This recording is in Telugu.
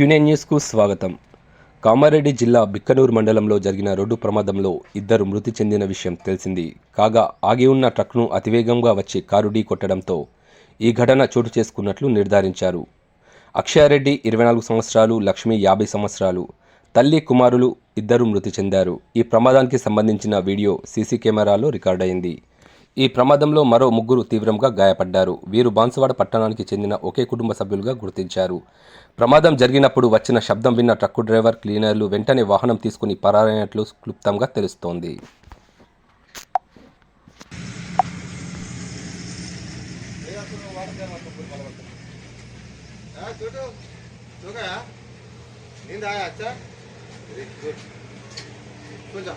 క్యూనే న్యూస్కు స్వాగతం. కామారెడ్డి జిల్లా బిక్కనూరు మండలంలో జరిగిన రోడ్డు ప్రమాదంలో ఇద్దరు మృతి చెందిన విషయం తెలిసింది. కాగా ఆగి ఉన్న ట్రక్ను అతివేగంగా వచ్చి కారు ఢీ కొట్టడంతో ఈ ఘటన చోటు చేసుకున్నట్లు నిర్ధారించారు. అక్షయారెడ్డి ఇరవై నాలుగు సంవత్సరాలు లక్ష్మి యాభై సంవత్సరాలు తల్లి కుమారులు ఇద్దరు మృతి చెందారు. ఈ ప్రమాదానికి సంబంధించిన వీడియో సీసీ కెమెరాలో రికార్డయింది. ఈ ప్రమాదంలో మరో ముగ్గురు తీవ్రంగా గాయపడ్డారు. వీరు బాన్సువాడ పట్టణానికి చెందిన ఒకే కుటుంబ సభ్యులుగా గుర్తించారు. ప్రమాదం జరిగినప్పుడు వచ్చిన శబ్దం విన్న ట్రక్కు డ్రైవర్ క్లీనర్లు వెంటనే వాహనం తీసుకుని పరారైనట్లు క్లుప్తంగా తెలుస్తోంది. కొంచెం